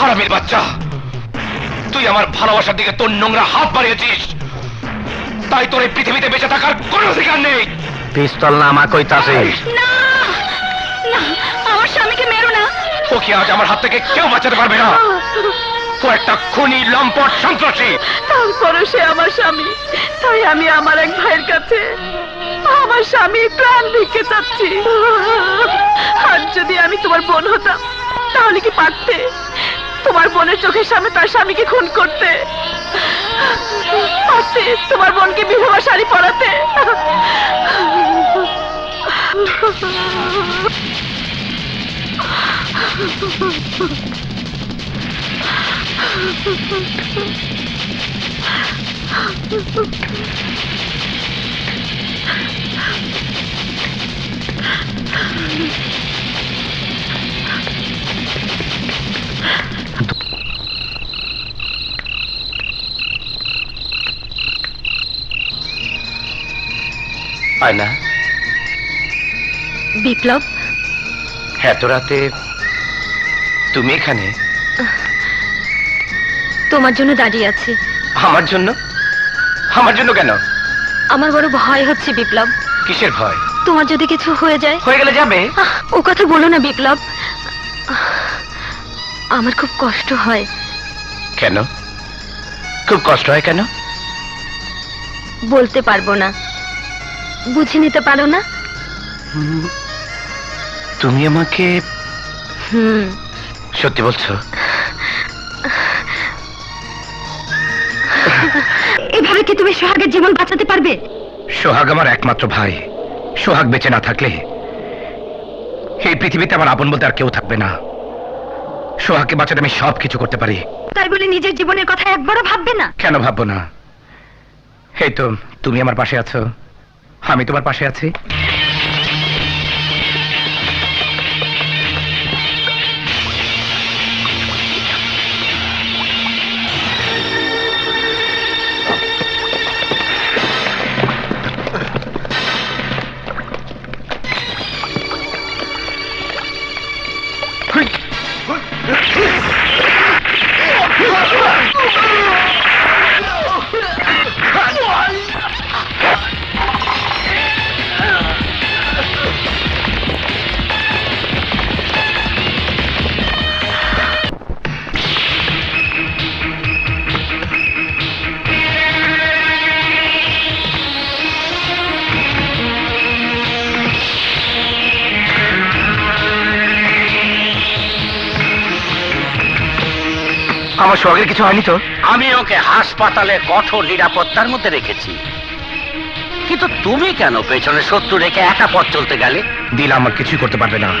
হারামির বাচ্চা। তুই আমার ভালোবাসার দিকে তোর নোংরা হাত বাড়িয়েছিস। তাই তোর এই পৃথিবীতে বেঁচে থাকার কোনো অধিকার নেই। পিস্তল না আমার কইতাছে। না না আমার স্বামীকে মেরো না। ওকে আজ আমার হাত থেকে কেউ বাঁচাতে পারবে না? ও একটা খুনি লম্পট সন্ত্রাসী। তারপরে সে আমার স্বামী। তাই আমি আমার এক ভাইয়ের কাছে আমার স্বামী প্রাণ ভিক্ষে চাচ্ছি। আর যদি আমি তোমার বোন হতাম তাহলে কি পারতে? তোমার বোনের চোখের সামনে তার স্বামীকে খুন করতে। তোমার বোনকে বিধবা শাড়ি পরাতে। আয়না বিপ্লব? এত রাতে তুমি এখানে? তোমার জন্য দাঁড়িয়ে আছি। আমার জন্য? আমার জন্য কেন? আমার বড় ভয় হচ্ছে বিপ্লব। কিসের ভয়? তোমার যদি কিছু হয়ে যায় হয়ে গেলে যাবে। ও কথা বলো না বিপ্লব। আমার খুব কষ্ট হয়। কেন? খুব কষ্ট হয় কেন? বলতে পারব না। বুঝে নিতে পারো না? তুমি আমাকে হুম। সত্যি বলছো? এভাবে কি তুমি সোহাগের জীবন বাঁচাতে পারবে? সোহাগ আমার একমাত্র ভাই। সোহাগ বেঁচে না থাকলে এই পৃথিবীতে আমার আপন বলতে আর কেউ থাকবে না। সোহাগকে বাঁচাতে আমি সব কিছু করতে পারি। তাই বলে নিজের জীবনের কথা একবারও ভাববে না? কেন ভাববো না? এই তো তুমি আমার পাশে আছো। আমি তোমার পাশে আছি। আমার সোহাগের কিছু হয়নি তো? আমি ওকে হাসপাতালে কঠোর নিরাপত্তার মধ্যে রেখেছি। কিন্তু তুমি কেন পেছনে শত্রু রেখে একা পথ চলতে গেলে? দিল আমার কিছুই করতে পারবে না।